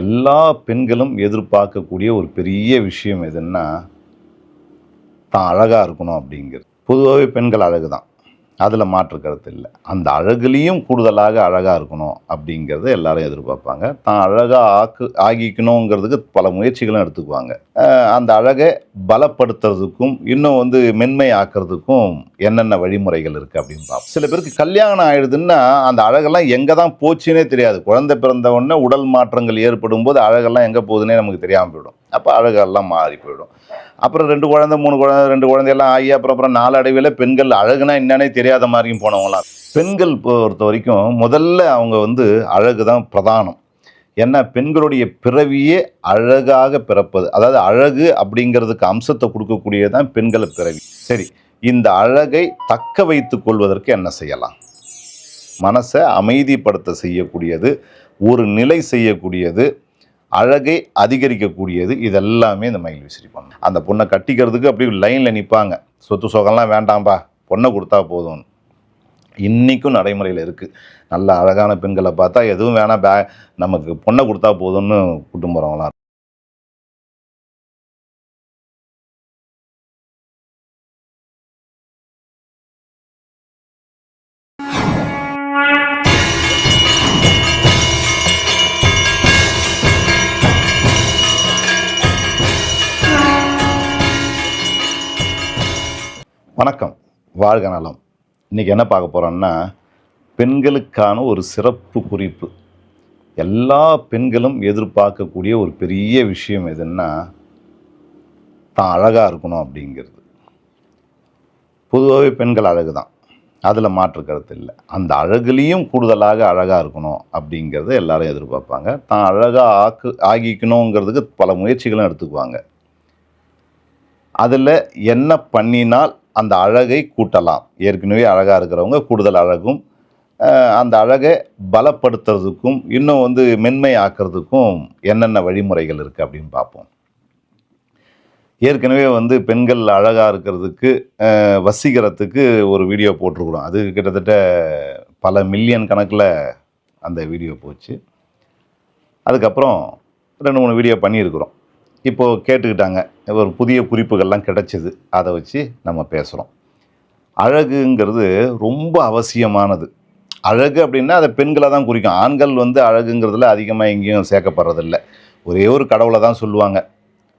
எல்லா பெண்களும் எதிர்பார்க்கக்கூடிய ஒரு பெரிய விஷயம் எதுன்னா தான் அழகாக இருக்கணும் அப்படிங்கிறது. பொதுவாகவே பெண்கள் அழகு தான் அதில் மாற்று கருத்து இல்லை. அந்த அழகுலேயும் கூடுதலாக அழகாக இருக்கணும் அப்படிங்கிறத எல்லாரும் எதிர்பார்ப்பாங்க. தான் அழகாக ஆக்கு ஆகிக்கணுங்கிறதுக்கு பல முயற்சிகளும் எடுத்துக்குவாங்க. அந்த அழகை பலப்படுத்துறதுக்கும் இன்னும் வந்து மென்மை ஆக்கிறதுக்கும் என்னென்ன வழிமுறைகள் இருக்குது அப்படின்னு பார்ப்போம் சில பேருக்கு கல்யாணம் ஆயிடுதுன்னா அந்த அழகெல்லாம் எங்கே தான் போச்சுன்னே தெரியாது. குழந்தை பிறந்த உடனே உடல் மாற்றங்கள் ஏற்படும் போது அழகெல்லாம் எங்கே போகுதுன்னே நமக்கு தெரியாமல் போயிடும். அப்போ அழகெல்லாம் மாறி போயிடும். அப்புறம் ரெண்டு குழந்தை மூணு குழந்தை ரெண்டு குழந்தையெல்லாம் ஆகி அப்புறம் அப்புறம் நாளடைவில் பெண்கள் அழகுனா என்னன்னே தெரியாத மாதிரியும் போனவங்களாம். பெண்கள் பொறுத்த வரைக்கும் முதல்ல அவங்க வந்து அழகு தான் பிரதானம். ஏன்னா பெண்களுடைய பிறவியே அழகாக பிறப்பது. அதாவது அழகு அப்படிங்கிறதுக்கு அம்சத்தை கொடுக்கக்கூடியதான் பெண்களை பிறவி. சரி இந்த அழகை தக்க வைத்து கொள்வதற்கு என்ன செய்யலாம்? மனசை அமைதிப்படுத்த செய்யக்கூடியது ஒரு நிலை செய்யக்கூடியது அழகை அதிகரிக்கக்கூடியது இதெல்லாமே இந்த மயில் விசிறி பண்ணும் அந்த பொண்ணை கட்டிக்கிறதுக்கு அப்படி லைனில் நிற்பாங்க சொத்து சொகம்லாம் வேண்டாம்பா பொண்ணை கொடுத்தா போதும் இன்றைக்கும் நடைமுறையில் இருக்குது நல்ல அழகான பெண்களை பார்த்தா எதுவும் வேணாம் பே நமக்கு பொண்ணை கொடுத்தா போதும்னு கூட்டும் போகிறவங்களாம் வணக்கம். வாழ்க நலம். இன்றைக்கி என்ன பார்க்க போகிறோன்னா பெண்களுக்கான ஒரு சிறப்பு குறிப்பு. எல்லா பெண்களும் எதிர்பார்க்கக்கூடிய ஒரு பெரிய விஷயம் எதுன்னா தான் அழகாக இருக்கணும் அப்படிங்கிறது. பொதுவாகவே பெண்கள் அழகு தான் அதில் மாற்று கருத்து இல்லை. அந்த அழகுலேயும் கூடுதலாக அழகாக இருக்கணும் அப்படிங்கிறத எல்லாரும் எதிர்பார்ப்பாங்க. தான் அழகாக ஆக்கு ஆகிக்கணுங்கிறதுக்கு பல முயற்சிகளும் எடுத்துக்குவாங்க. அதில் என்ன பண்ணினால் அந்த அழகை கூட்டலாம். ஏற்கனவே அழகாக இருக்கிறவங்க கூடுதல் அழகும் அந்த அழகை பலப்படுத்துறதுக்கும் இன்னும் வந்து மென்மை ஆக்கிறதுக்கும் என்னென்ன வழிமுறைகள் இருக்குது அப்படின்னு பார்ப்போம். ஏற்கனவே வந்து பெண்கள் அழகாக இருக்கிறதுக்கு அஹ், வசீகரத்துக்கு ஒரு வீடியோ போட்டிருக்கிறோம். அது கிட்டத்தட்ட பல மில்லியன் கணக்கில் அந்த வீடியோ போச்சு. அதுக்கப்புறம் ரெண்டு மூணு வீடியோ பண்ணியிருக்கிறோம். இப்போது கேட்டுக்கிட்டாங்க. ஒரு புதிய குறிப்புகள்லாம் கிடைச்சிது. அதை வச்சு நம்ம பேசுகிறோம் அழகுங்கிறது ரொம்ப அவசியமானது. அழகு அப்படின்னா அதை பெண்களை தான் குறிக்கும். ஆண்கள் வந்து அழகுங்கிறதுல அதிகமாக எங்கேயும் சேர்க்கப்படுறதில்ல. ஒரே ஒரு கடவுளை தான் சொல்லுவாங்க.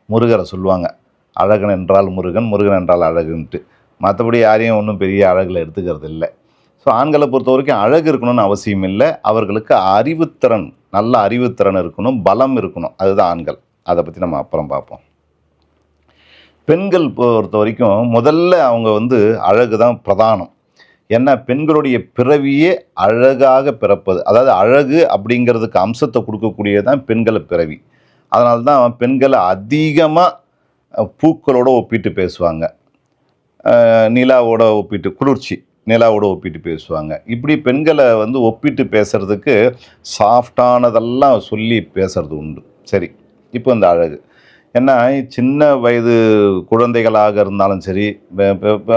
முருகரை சொல்லுவாங்க. அழகன் என்றால் முருகன் முருகன் என்றால் அழகுன்ட்டு. மற்றபடி யாரையும் ஒன்றும் பெரிய அழகில் எடுத்துக்கிறது இல்லை ஸோ ஆண்களை பொறுத்த வரைக்கும் அழகு இருக்கணும்னு அவசியம் இல்லை. அவர்களுக்கு அறிவுத்திறன் நல்ல அறிவுத்திறன் இருக்கணும். பலம் இருக்கணும். அதுதான் ஆண்கள். அதை பற்றி நம்ம அப்புறம் பார்ப்போம். பெண்கள் பொறுத்த வரைக்கும் முதல்ல அவங்க வந்து அழகு தான் பிரதானம். ஏன்னா பெண்களுடைய பிறவியே அழகாக பிறப்பது. அதாவது அழகு அப்படிங்கிறதுக்கு அம்சத்தை கொடுக்கக்கூடியதான் பெண்களை பிறவி. அதனால தான் பெண்களை அதிகமாக பூக்களோட ஒப்பிட்டு பேசுவாங்க. நிலாவோட ஒப்பிட்டு குளிர்ச்சி நிலாவோட ஒப்பிட்டு பேசுவாங்க. இப்படி பெண்களை வந்து ஒப்பிட்டு பேசுறதுக்கு சாஃப்டானதெல்லாம் சொல்லி பேசுறது உண்டு. சரி. இப்போ இந்த அழகு. ஏன்னா சின்ன வயது குழந்தைகளாக இருந்தாலும் சரி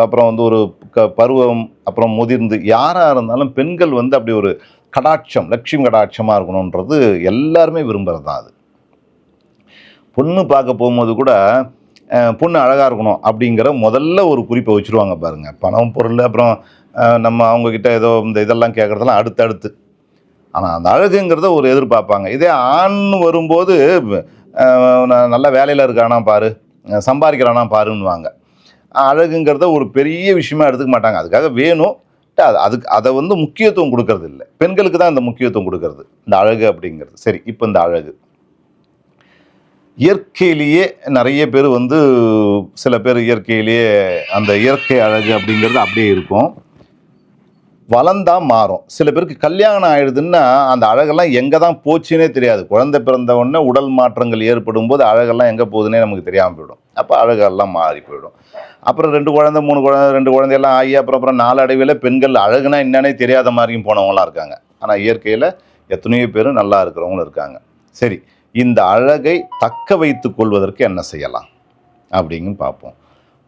அப்புறம் வந்து ஒரு க பருவம் அப்புறம் முதிர்ந்து யாராக இருந்தாலும் பெண்கள் வந்து அப்படி ஒரு கடாட்சம் லட்சுமி கடாட்சமாக இருக்கணுன்றது எல்லாருமே விரும்புகிறது தான் அது. பொண்ணு பார்க்க போகும்போது கூட பொண்ணு அழகாக இருக்கணும் அப்படிங்கிற முதல்ல ஒரு குறிப்பை வச்சுருவாங்க பாருங்கள் பணம் பொருள் அப்புறம் நம்ம அவங்கக்கிட்ட ஏதோ இந்த இதெல்லாம் கேட்குறதெல்லாம் அடுத்தடுத்து. ஆனால் அந்த அழகுங்கிறத ஒரு எதிர்பார்ப்பாங்க. இதே ஆண் வரும்போது நல்ல வேலையில் இருக்கானா பாரு சம்பாதிக்கிறானா பாருன்னுவாங்க. அழகுங்கிறத ஒரு பெரிய விஷயமா எடுத்துக்க மாட்டாங்க. அதுக்காக வேணும். அது அதுக்கு அதை வந்து முக்கியத்துவம் கொடுக்கறது இல்லை. பெண்களுக்கு தான் இந்த முக்கியத்துவம் கொடுக்கறது. இந்த அழகு அப்படிங்கிறது. சரி இப்போ இந்த அழகு. இயற்கையிலேயே நிறைய பேர் வந்து சில பேர் இயற்கையிலேயே அந்த இயற்கை அழகு அப்படிங்கிறது அப்படியே இருக்கும். வளர்ந்தால் மாறும். சில பேருக்கு கல்யாணம் ஆயிடுதுன்னா அந்த அழகெல்லாம் எங்கே தான் போச்சுன்னே தெரியாது. குழந்தை பிறந்த உடனே உடல் மாற்றங்கள் ஏற்படும் போது அழகெல்லாம் எங்கே போகுதுன்னே நமக்கு தெரியாமல் போயிடும். அப்போ அழகெல்லாம் மாறி போயிடும். அப்புறம் ரெண்டு குழந்தை மூணு குழந்தை ரெண்டு குழந்தையெல்லாம் ஆகி அப்புறம் அப்புறம் நாளடைவில் பெண்கள் அழகுனா என்னன்னே தெரியாத மாதிரியும் போனவங்களாம் இருக்காங்க. ஆனால் இயற்கையில் எத்தனையோ பேர் நல்லா இருக்கிறவங்களும் இருக்காங்க. சரி இந்த அழகை தக்க வைத்து கொள்வதற்கு என்ன செய்யலாம்? அப்படிங்கன்னு பார்ப்போம்.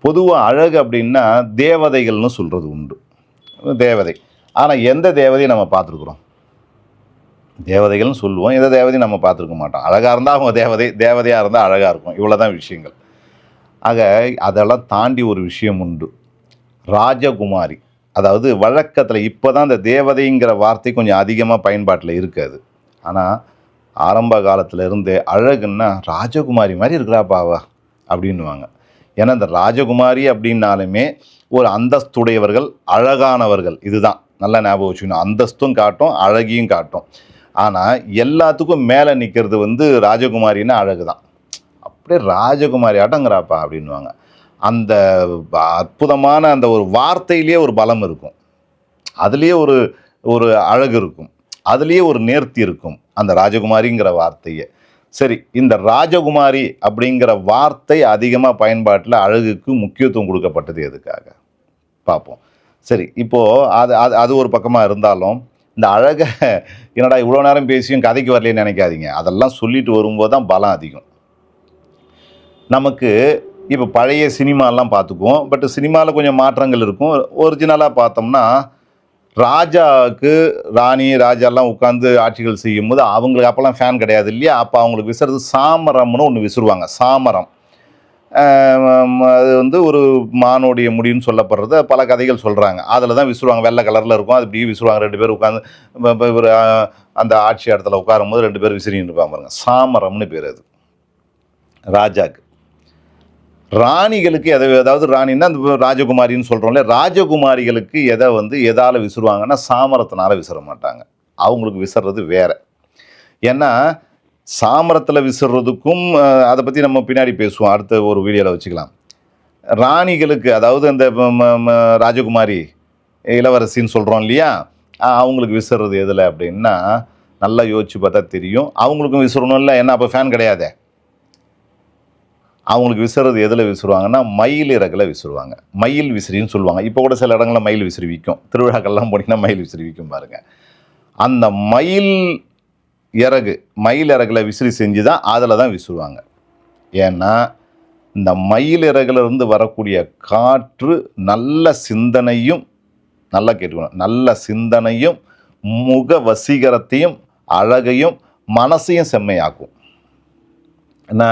பொதுவாக அழகு அப்படின்னா தேவதைகள்னு சொல்கிறது உண்டு. தேவதை. ஆனால் எந்த தேவதையும் நம்ம பார்த்துருக்குறோம்? தேவதைகள்னு சொல்லுவோம். எந்த தேவதையும் நம்ம பார்த்துருக்க மாட்டோம். அழகாக இருந்தால் அவங்க தேவதை தேவதையாக இருந்தால் அழகாக இருக்கும். இவ்வளோ தான் விஷயங்கள். ஆக அதெல்லாம் தாண்டி ஒரு விஷயம் உண்டு. ராஜகுமாரி அதாவது வழக்கத்தில் இப்போ தான் இந்த தேவதைங்கிற வார்த்தை கொஞ்சம் அதிகமாக பயன்பாட்டில் இருக்காது ஆனால் ஆரம்ப காலத்தில் இருந்தே அழகுன்னா ராஜகுமாரி மாதிரி இருக்கிறா பாவா அப்படின்னுவாங்க. ஏன்னா இந்த ராஜகுமாரி அப்படின்னாலுமே ஒரு அந்தஸ்துடையவர்கள் அழகானவர்கள் இதுதான். நல்லா ஞாபகம் வச்சுக்கணும். அந்தஸ்தும் காட்டும் அழகியும் காட்டும். ஆனால் எல்லாத்துக்கும் மேலே நிற்கிறது வந்து ராஜகுமாரின்னா அழகு தான் அப்படியே ராஜகுமாரி அடங்குறாப்பா அப்படின்வாங்க அந்த அற்புதமான அந்த ஒரு வார்த்தையிலேயே ஒரு பலம் இருக்கும். அதுலேயே ஒரு ஒரு அழகு இருக்கும். அதுலேயே ஒரு நேர்த்தி இருக்கும் அந்த ராஜகுமாரிங்கிற வார்த்தையை. சரி இந்த ராஜகுமாரி அப்படிங்கிற வார்த்தை அதிகமாக பயன்பாட்டில் அழகுக்கு முக்கியத்துவம் கொடுக்கப்பட்டது எதுக்காக? பார்ப்போம். சரி இப்போது அது அது அது ஒரு பக்கமாக இருந்தாலும் இந்த அழகை என்னடா இவ்வளோ நேரம் பேசியும் கதைக்கு வரலன்னு நினைக்காதீங்க. அதெல்லாம் சொல்லிட்டு வரும்போது தான் பலம் அதிகம். நமக்கு இப்போ பழைய சினிமாலாம் பார்த்துக்குவோம். பட் சினிமாவில் கொஞ்சம் மாற்றங்கள் இருக்கும். ஒரிஜினலாக பார்த்தோம்னா ராஜாவுக்கு ராணி ராஜாலாம் உட்காந்து ஆட்சிகள் செய்யும்போது அவங்களுக்கு அப்போல்லாம் ஃபேன் கிடையாது இல்லையா? அப்போ அவங்களுக்கு விசுறது சாமரம்னு ஒன்று விசுறுவாங்க. சாமரம். அது வந்து ஒரு மானுடைய முடின்னு சொல்லப்படுறது. பல கதைகள் சொல்கிறாங்க அதில் தான் விசுறுவாங்க வெள்ளை கலரில் இருக்கும். அது இப்படி விசுறுவாங்க ரெண்டு பேர் உட்காந்து இவர் அந்த ஆட்சி இடத்துல உட்காரும்போது ரெண்டு பேர் விசிறின்னு இருப்பாங்க பாருங்க. சாமரம்னு பேர் அது. ராஜாக்கு. ராணிகளுக்கு எதை அதாவது ராணின்னா அந்த ராஜகுமாரின்னு சொல்கிறோம்ல ராஜகுமாரிகளுக்கு எதை வந்து எதால் விசிறுவாங்கன்னா சாமரத்தினால விசிற மாட்டாங்க. அவங்களுக்கு விசிறது வேறு. ஏன்னா சாமரத்தில் விசிறதுக்கும் அதை பற்றி நம்ம பின்னாடி பேசுவோம். அடுத்த ஒரு வீடியோவில் வச்சுக்கலாம். ராணிகளுக்கு அதாவது அந்த ம- ம- ராஜகுமாரி இளவரசின்னு சொல்கிறோம் இல்லையா? அவங்களுக்கு விசிறது எதில் அப்படின்னா நல்லா யோசிச்சு பார்த்தா தெரியும். அவங்களுக்கும் விசிறணும் இல்லை ஏன்னா அப்போ ஃபேன் கிடையாது. அவங்களுக்கு விசிறது எதில் விசிறுவாங்கன்னா மயில் இறகுல விசிறுவாங்க. மயில் விசிறின்னு சொல்லுவாங்க. இப்போ கூட சில இடங்களில் மயில் விசிறி விற்கும் திருவிழாக்கள்லாம் போனீங்கன்னா மயில் விசிறி விற்கும் பாருங்கள் அந்த மயில் இறகு மயில் இறகுல விசிறி செஞ்சு தான் அதில் தான் விசுவாங்க ஏன்னா இந்த மயில் இறகுலேருந்து வரக்கூடிய காற்று நல்ல சிந்தனையும் நல்லா கேட்டுக்கணும் நல்ல சிந்தனையும் முக வசீகரத்தையும் அழகையும் மனசையும் செம்மையாக்கும். ஏன்னா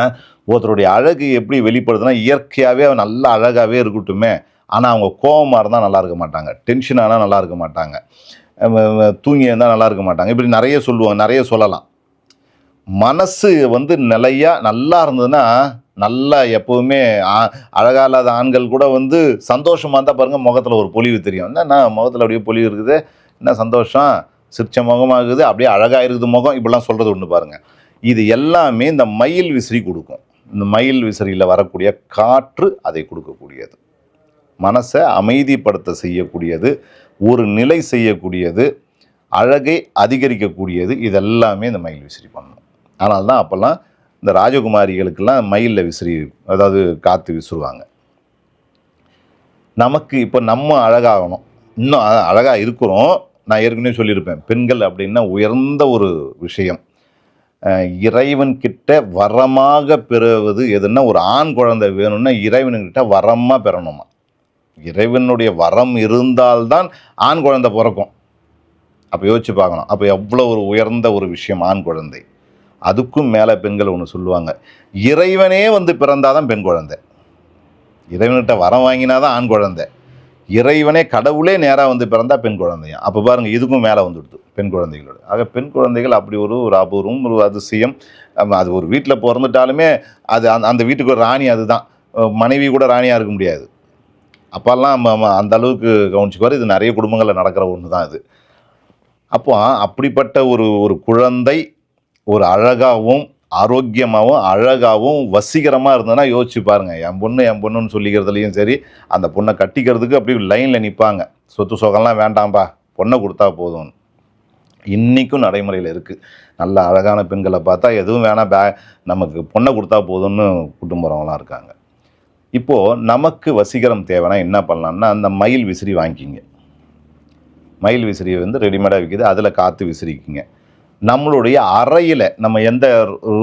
ஒருத்தருடைய அழகு எப்படி வெளிப்படுதுன்னா இயற்கையாகவே அவன் நல்ல அழகாகவே இருக்கட்டுமே ஆனால் அவங்க கோபமாக இருந்தால் நல்லா இருக்க மாட்டாங்க டென்ஷன் ஆனால் நல்லா இருக்க மாட்டாங்க. தூங்கி இருந்தால் நல்லா இருக்க மாட்டாங்க. இப்படி நிறைய சொல்லுவாங்க நிறைய சொல்லலாம். மனசு வந்து நிலையாக நல்லா இருந்ததுன்னா நல்லா எப்போவுமே அழகாக அழகா இல்லாத ஆண்கள் கூட வந்து சந்தோஷமாக இருந்தால் பாருங்கள் முகத்தில் ஒரு பொலிவு தெரியும். என்னண்ணா முகத்தில் அப்படியே பொலிவு இருக்குது. என்ன சந்தோஷம்? சிரிச்ச முகமாகுது அப்படியே அழகாக இருக்குது முகம். இப்படிலாம் சொல்கிறது ஒன்று பாருங்கள் இது எல்லாமே இந்த மயில் விசிறி கொடுக்கும். இந்த மயில் விசிறியில் வரக்கூடிய காற்று அதை கொடுக்கக்கூடியது. மனசை அமைதிப்படுத்த செய்யக்கூடியது. ஒரு நிலை செய்யக்கூடியது அழகை அதிகரிக்கக்கூடியது இதெல்லாமே இந்த மயில் விசிறி பண்ணணும் ஆனால் தான் அப்போல்லாம் இந்த ராஜகுமாரிகளுக்கெல்லாம் மயிலில் விசிறி அதாவது காற்று விசிறுவாங்க. நமக்கு இப்போ நம்ம அழகாகணும். இன்னும் அழகாக இருக்கிறோம். நான் ஏற்கனவே சொல்லியிருப்பேன் பெண்கள் அப்படின்னா உயர்ந்த ஒரு விஷயம். இறைவன் கிட்ட வரமாக பெறுவது எதுன்னா ஒரு ஆண் குழந்தை வேணும்னா இறைவன்கிட்ட வரமாக பெறணுமா? இறைவனுடைய வரம் இருந்தால்தான் ஆண் குழந்தை பிறக்கும். அப்போ யோசிச்சு பார்க்கணும். அப்போ எவ்வளோ ஒரு உயர்ந்த ஒரு விஷயம் ஆண் குழந்தை. அதுக்கும் மேலே பெண்கள் ஒன்று சொல்லுவாங்க. இறைவனே வந்து பிறந்தாதான் பெண் குழந்தை. இறைவன்கிட்ட வரம் வாங்கினாதான் ஆண் குழந்தை. இறைவனே கடவுளே நேராக வந்து பிறந்தா பெண் குழந்தையும் அப்போ பாருங்கள் இதுக்கும் மேலே வந்துடுது பெண் குழந்தைகளோட. ஆக பெண் குழந்தைகள் அப்படி ஒரு ஒரு அபூர்வம் ஒரு அதிசயம். அது ஒரு வீட்டில் பிறந்துட்டாலுமே அது அந்த அந்த வீட்டுக்கு ஒரு ராணி அதுதான். மனைவி கூட ராணியாக இருக்க முடியாது. அப்போல்லாம் அந்த அளவுக்கு கவனிச்சுக்குவார். இது நிறைய குடும்பங்களில் நடக்கிற ஒன்று தான் இது. அப்போ அப்படிப்பட்ட ஒரு ஒரு குழந்தை ஒரு அழகாகவும் ஆரோக்கியமாகவும் அழகாகவும் வசீகரமாக இருந்ததுன்னா யோசிச்சு பாருங்கள் என் பொண்ணு என் பொண்ணுன்னு சொல்லிக்கிறதுலையும் சரி அந்த பொண்ணை கட்டிக்கிறதுக்கு அப்படியே லைனில் நிற்பாங்க சொத்து சொகம்லாம் வேண்டாம்பா பொண்ணை கொடுத்தா போதும்னு இன்றைக்கும் நடைமுறையில் இருக்குது நல்ல அழகான பெண்களை பார்த்தா எதுவும் வேணாம் பே நமக்கு பொண்ணை கொடுத்தா போதும்னு கூட்டும் போகிறவங்களாம் இருக்காங்க. இப்போது நமக்கு வசீகரம் தேவைன்னா என்ன பண்ணலாம்னா அந்த மயில் விசிறி வாங்கிக்கிங்க. மயில் விசிறியை வந்து ரெடிமேடாக விற்கிது அதில் காற்று விசிறிக்குங்க. நம்மளுடைய அறையில் நம்ம எந்த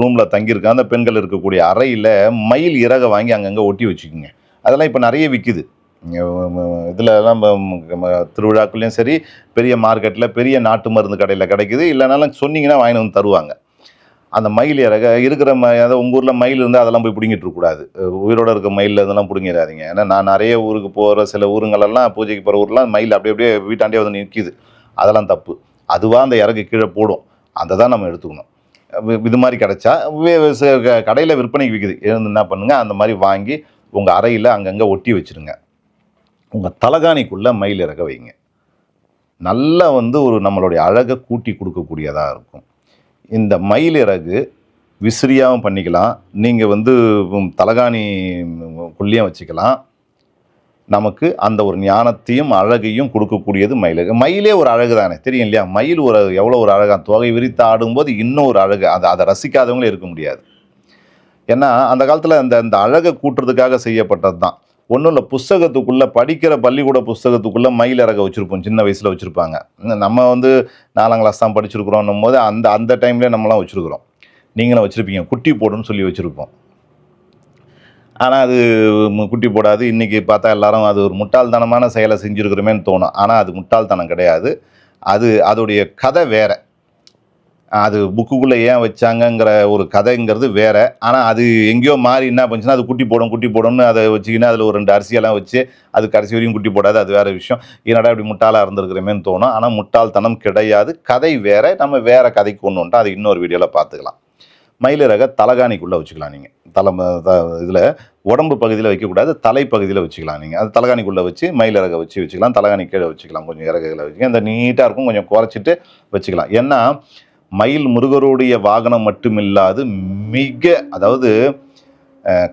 ரூமில் தங்கியிருக்கோம் அந்த பெண்கள் இருக்கக்கூடிய அறையில் மயில் இறகை வாங்கி அங்கங்கே ஒட்டி வச்சுக்கோங்க. அதெல்லாம் இப்போ நிறைய விற்கிது இதில் திருவிழாக்குள்ளேயும் சரி பெரிய மார்க்கெட்டில் பெரிய நாட்டு மருந்து கடையில் கிடைக்குது. இல்லைனாலும் சொன்னீங்கன்னா வாங்கிட்டு வந்து தருவாங்க. அந்த மயில் இறக இருக்கிற ம அதாவது உங்கள் ஊரில் மயில் இருந்தால் அதெல்லாம் போய் பிடுங்கிட்டு இருக்கக்கூடாது உயிரோட இருக்க மயிலில் இதெல்லாம் பிடுங்கிடாதீங்க. ஏன்னா நான் நிறைய ஊருக்கு போகிற சில ஊருங்களெல்லாம் பூஜைக்கு போகிற ஊர்லாம் மயில் அப்படியே அப்படியே வீட்டாண்டே வந்து நிற்கிது அதெல்லாம் தப்பு. அதுவாக அந்த இறகு கீழே போடும். அதை தான் நம்ம எடுத்துக்கணும். இது மாதிரி கிடச்சா கடையில் விற்பனைக்கு விற்குது இருந்து என்ன பண்ணுங்கள் அந்த மாதிரி வாங்கி உங்கள் அறையில் அங்கங்கே ஒட்டி வச்சுருங்க. உங்கள் தலகாணிக்குள்ளே மயில் இறக வைங்க. நல்லா வந்து ஒரு நம்மளுடைய அழகை கூட்டி கொடுக்கக்கூடியதாக இருக்கும். இந்த மயில் இறகு விசிறியாகவும் பண்ணிக்கலாம். நீங்கள் வந்து தலகாணி குள்ளியும் வச்சுக்கலாம். நமக்கு அந்த ஒரு ஞானத்தையும் அழகையும் கொடுக்கக்கூடியது மயில் மயிலே ஒரு அழகு தானே? தெரியும் இல்லையா? மயில் ஒரு எவ்வளோ ஒரு அழகாக தொகை விரித்து ஆடும்போது இன்னும் ஒரு அழகு. அதை அதை ரசிக்காதவங்களே இருக்க முடியாது. ஏன்னா அந்த காலத்தில் அந்த அந்த அழகை கூட்டுறதுக்காக செய்யப்பட்டது தான் ஒன்றும் இல்லை புஸ்தகத்துக்குள்ளே படிக்கிற பள்ளிக்கூட புஸ்தகத்துக்குள்ளே மயில் இறக வச்சுருப்போம் சின்ன வயசில் வச்சுருப்பாங்க. நம்ம வந்து நாலாம் கிளாஸ் தான் படிச்சிருக்கிறோம் போது அந்த அந்த டைம்லேயே நம்மலாம் வச்சுருக்குறோம். நீங்களும் வச்சுருப்பீங்க. குட்டி போடுன்னு சொல்லி வச்சுருப்போம். ஆனால் அது குட்டி போடாது. இன்றைக்கி பார்த்தா எல்லாரும் அது ஒரு முட்டாள்தனமான செயலை செஞ்சுருக்கிறோமேன்னு தோணும். ஆனால் அது முட்டாள்தனம் கிடையாது. அது அதோடைய கதை வேறு. அது புக்குக்குள்ளே ஏன் வச்சாங்கங்கிற ஒரு கதைங்கிறது வேறு. ஆனால் அது எங்கேயோ மாறி என்ன பண்ணுச்சுன்னா அது குட்டி போடும் குட்டி போடும்னு அதை வச்சுக்கின்னு அதில் ஒரு ரெண்டு அரிசியெல்லாம் வச்சு அது கடைசி வரையும் குட்டி போடாது அது வேறு விஷயம். என்னடா இப்படி முட்டாளாக இருந்திருக்கிறமேன்னு தோணும். ஆனால் முட்டாள்தனம் கிடையாது. கதை வேறு நம்ம வேறு கதைக்கு ஒன்று வந்துட்டோம் அது இன்னொரு வீடியோவில் பார்த்துக்கலாம். மயிலிறக தலகாணிக்குள்ளே வச்சுக்கலாம் நீங்கள் தலை இதில் உடம்பு பகுதியில் வைக்கக்கூடாது தலைப்பகுதியில் வச்சுக்கலாம் நீங்கள் அது தலகாணிக்குள்ளே வச்சு மயிலிறக வச்சு வச்சுக்கலாம். தலகாணி கீழே வச்சுக்கலாம். கொஞ்சம் இறகுகளை வச்சுக்கலாம். இந்த நீட்டாக இருக்கும். கொஞ்சம் குறைச்சிட்டு வச்சுக்கலாம். ஏன்னா மயில் முருகருடைய வாகனம் மட்டுமில்லாது மிக அதாவது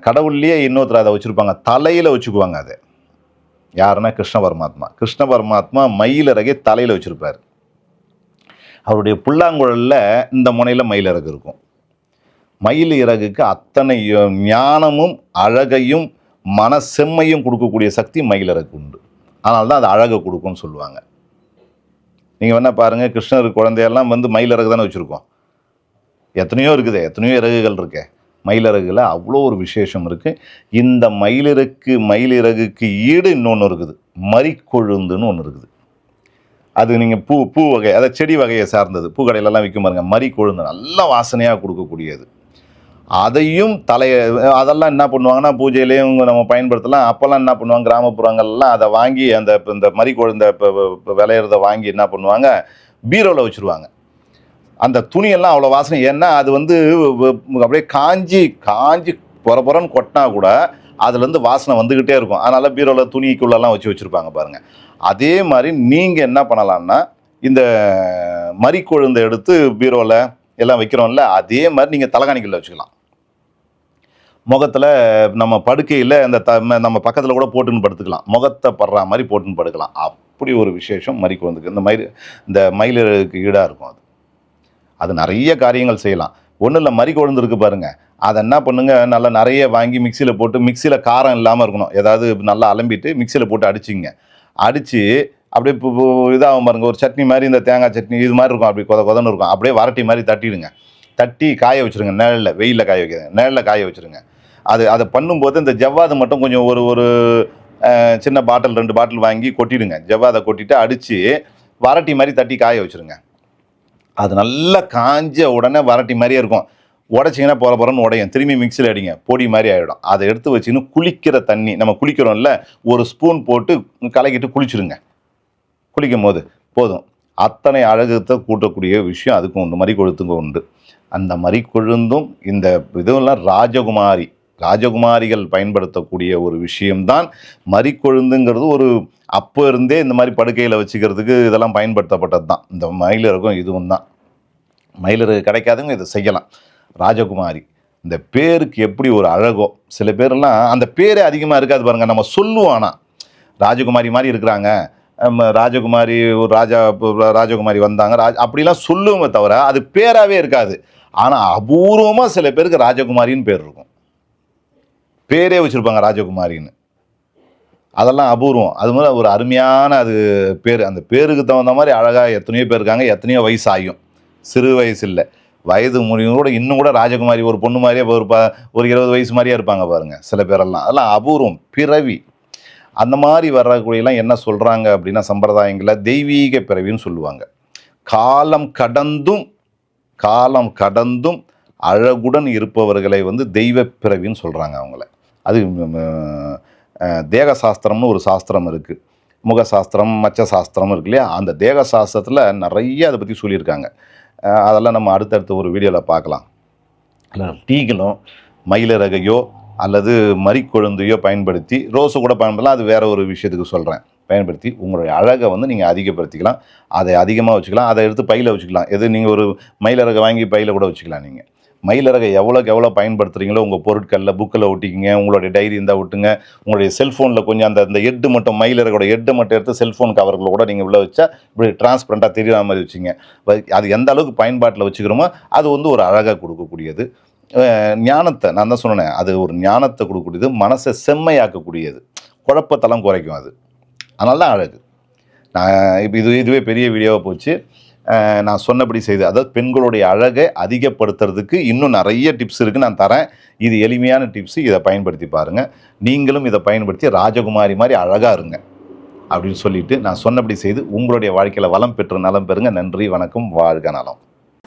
கடவுள்லேயே இன்னொருத்தர் அதை வச்சுருப்பாங்க. தலையில் வச்சுக்குவாங்க அதை. யாருன்னா கிருஷ்ண பரமாத்மா. கிருஷ்ண பரமாத்மா மயிலிறகை தலையில் வச்சுருப்பார். அவருடைய புல்லாங்குழலில் இந்த முனையில் மயிலிறகு இருக்கும். மயில் இறகுக்கு அத்தனை ஞானமும் அழகையும் மனசெம்மையும் கொடுக்கக்கூடிய சக்தி மயிலிறகு உண்டு. அதனால தான் அது அழகை கொடுக்கும்னு சொல்லுவாங்க. நீங்கள் வேணால் பாருங்கள் கிருஷ்ணர் குழந்தையெல்லாம் வந்து மயிலிறகு தானே வச்சுருக்கோம். எத்தனையோ இருக்குது எத்தனையோ இறகுகள் இருக்கே. மயிலிறகுல அவ்வளோ ஒரு விசேஷம் இருக்குது இந்த மயிலிறகு மயிலிறகுக்கு ஈடு இன்னொன்று இருக்குது. மறிக்கொழுந்துன்னு ஒன்று இருக்குது. அது நீங்கள் பூ பூ வகை அதை செடி வகையை சார்ந்தது. பூக்கடையிலலாம் விற்கும் பாருங்கள் மறிக்கொழுந்து நல்லா நல்ல வாசனையாக கொடுக்கக்கூடியது. அதையும் தலைய அதெல்லாம் என்ன பண்ணுவாங்கன்னா பூஜையிலையும் நம்ம பயன்படுத்தலாம். அப்போல்லாம் என்ன பண்ணுவாங்க கிராமப்புறங்கள்லாம் அதை வாங்கி அந்த இந்த மறி கொழுந்த இப்போ விளையிறத வாங்கி என்ன பண்ணுவாங்க பீரோவில் வச்சுருவாங்க. அந்த துணியெல்லாம் அவ்வளோ வாசனை. ஏன்னா அது வந்து அப்படியே காஞ்சி காஞ்சி புற புறன்னு கொட்டினா கூட அதுலேருந்து வாசனை வந்துக்கிட்டே இருக்கும். அதனால் பீரோவில் துணிக்குள்ளெல்லாம் வச்சு வச்சுருப்பாங்க பாருங்கள் அதே மாதிரி நீங்கள் என்ன பண்ணலான்னா இந்த மறி எடுத்து பீரோவில் எல்லாம் வைக்கிறோம்ல அதே மாதிரி நீங்கள் தலைகாணிகளில் வச்சுக்கலாம். முகத்தில் நம்ம படுக்கையில் அந்த த நம்ம பக்கத்தில் கூட போட்டுன்னு படுத்துக்கலாம். முகத்தை படுற மாதிரி போட்டுன்னு படுக்கலாம். அப்படி ஒரு விசேஷம் மறி கொழுந்துக்கு இந்த மயில் இந்த மயிலுக்கு ஈடாக இருக்கும் அது. அது நிறைய காரியங்கள் செய்யலாம். ஒன்றும் இல்லை மறி கொழுந்துருக்கு பாருங்கள் அதை என்ன பண்ணுங்கள் நல்லா நிறைய வாங்கி மிக்சியில் போட்டு மிக்சியில் காரம் இல்லாமல் இருக்கணும். ஏதாவது நல்லா அலம்பிட்டு மிக்சியில் போட்டு அடிச்சிங்க. அடித்து அப்படியே இப்போ இதாகும் பாருங்கள் ஒரு சட்னி மாதிரி இந்த தேங்காய் சட்னி இது மாதிரி இருக்கும். அப்படி கொத கொதன்னு இருக்கும். அப்படியே வரட்டி மாதிரி தட்டிடுங்க. தட்டி காய வச்சுருங்க. நிழலில் வெயிலில் காய வைக்காது நிழலில் காய வச்சுருங்க. அது அதை பண்ணும்போது இந்த ஜவ்வாது மட்டும் கொஞ்சம் ஒரு ஒரு சின்ன பாட்டில் ரெண்டு பாட்டில் வாங்கி கொட்டிடுங்க. ஜவ்வாதை கொட்டிட்டு அடித்து வரட்டி மாதிரி தட்டி காய வச்சுருங்க. அது நல்லா காஞ்ச உடனே வரட்டி மாதிரியே இருக்கும். உடச்சிங்கன்னா போகிற போகிறோன்னு உடையும். திரும்பி மிக்சியில் அடிங்க. பொடி மாதிரி ஆகிடும் அதை எடுத்து வச்சுன்னு குளிக்கிற தண்ணி நம்ம குளிக்கிறோம்ல ஒரு ஸ்பூன் போட்டு கலக்கிட்டு குளிச்சிடுங்க குளிக்கும் போது போதும். அத்தனை அழகத்தை கூட்டக்கூடிய விஷயம் அதுக்கும் உண்டு. மறி கொழுத்துங்க உண்டு. அந்த மறி கொழுந்தும் இந்த இதுவெல்லாம் ராஜகுமாரி ராஜகுமாரிகள் பயன்படுத்தக்கூடிய ஒரு விஷயம்தான். மறி கொழுந்துங்கிறது ஒரு அப்போ இருந்தே இந்த மாதிரி படுக்கையில் வச்சுக்கிறதுக்கு இதெல்லாம் பயன்படுத்தப்பட்டது தான் இந்த மயிலருக்கும் இதுவும் தான். மயிலருக்கு கிடைக்காதவங்க இதை செய்யலாம். ராஜகுமாரி இந்த பேருக்கு எப்படி ஒரு அழகோ சில பேரெல்லாம் அந்த பேரே அதிகமாக இருக்காது பாருங்கள் நம்ம சொல்லுவோம் ஆனால் ராஜகுமாரி மாதிரி இருக்கிறாங்க. ராஜகுமாரி ஒரு ராஜா ராஜகுமாரி வந்தாங்க. ராஜ் அப்படிலாம் சொல்லுவோமே தவிர அது பேராகவே இருக்காது. ஆனால் அபூர்வமாக சில பேருக்கு ராஜகுமாரின்னு பேர் இருக்கும். பேரே வச்சுருப்பாங்க ராஜகுமாரின்னு. அதெல்லாம் அபூர்வம். அது மாதிரி ஒரு அருமையான அது பேர். அந்த பேருக்கு தகுந்த மாதிரி அழகாக எத்தனையோ பேர் இருக்காங்க. எத்தனையோ வயசு ஆகும் சிறு வயசு இல்லை. வயது முடியும் கூட இன்னும் கூட ராஜகுமாரி ஒரு பொண்ணு மாதிரியே ஒரு ப ஒரு இருபது வயசு மாதிரியே இருப்பாங்க பாருங்கள் சில பேரெல்லாம். அதெல்லாம் அபூர்வம். பிறவி. அந்த மாதிரி வரக்கூடியலாம் என்ன சொல்கிறாங்க அப்படின்னா சம்பிரதாயங்களில் தெய்வீக பிறவின்னு சொல்லுவாங்க. காலம் கடந்தும் காலம் கடந்தும் அழகுடன் இருப்பவர்களை வந்து தெய்வ பிறவின்னு சொல்கிறாங்க அவங்கள. அது தேக சாஸ்திரம்னு ஒரு சாஸ்திரம் இருக்குது முக சாஸ்திரம் மச்ச சாஸ்திரம் இருக்கு இல்லையா? அந்த தேக சாஸ்திரத்தில் நிறைய அதை பற்றி சொல்லியிருக்காங்க. அதெல்லாம் நம்ம அடுத்தடுத்த ஒரு வீடியோவில் பார்க்கலாம். டீகளும் மயிலிறகையோ அல்லது மறிக்கொழுந்தையோ பயன்படுத்தி ரோஸை கூட பயன்படுத்தலாம். அது வேற ஒரு விஷயத்துக்கு சொல்கிறேன் பயன்படுத்தி உங்களுடைய அழகை வந்து நீங்கள் அதிகப்படுத்திக்கலாம். அதை அதிகமாக வச்சுக்கலாம். அதை எடுத்து பையில் வச்சுக்கலாம். எது நீங்கள் ஒரு மயிலரகை வாங்கி பையில் கூட வச்சுக்கலாம் நீங்கள் மயிலிறகை எவ்வளோக்கு எவ்வளோ பயன்படுத்துகிறீங்களோ உங்கள் பொருட்களில் புக்கில் ஒட்டிக்கிங்க உங்களுடைய டைரி இருந்தால் ஒட்டுங்க. உங்களுடைய செல்ஃபோனில் கொஞ்சம் அந்த அந்த எட்டு மட்டும் மயிலரகோட எட்டு மட்டும் எடுத்து செல்ஃபோன் கவர்களை கூட நீங்கள் உள்ளே வச்சா இப்படி டிரான்ஸ்பரண்ட்டாக தெரியாத மாதிரி வச்சுங்க. அது எந்த அளவுக்கு பயன்பாட்டில் வச்சுக்கிறோமோ அது வந்து ஒரு அழகாக கொடுக்கக்கூடியது. ஞானத்தை நான் தான் சொன்னேன் அது ஒரு ஞானத்தை கொடுக்கக்கூடியது மனசை செம்மையாக்கக்கூடியது. குழப்பத்தெல்லாம் குறைக்கும் அது. அதனால தான் அழகு. நான் இப்போ இது இதுவே பெரிய வீடியோவாக போச்சு. நான் சொன்னபடி செய்து அதாவது பெண்களுடைய அழகை அதிகப்படுத்துறதுக்கு இன்னும் நிறைய டிப்ஸ் இருக்குது நான் தரேன். இது எளிமையான டிப்ஸு இதை பயன்படுத்தி பாருங்கள் நீங்களும் இதை பயன்படுத்தி ராஜகுமாரி மாதிரி அழகாக இருங்க. அப்படின்னு சொல்லிட்டு நான் சொன்னபடி செய்து உங்களுடைய வாழ்க்கையில் வளம் பெற்று நலம் பெறுங்க. நன்றி வணக்கம் வாழ்க நலம்.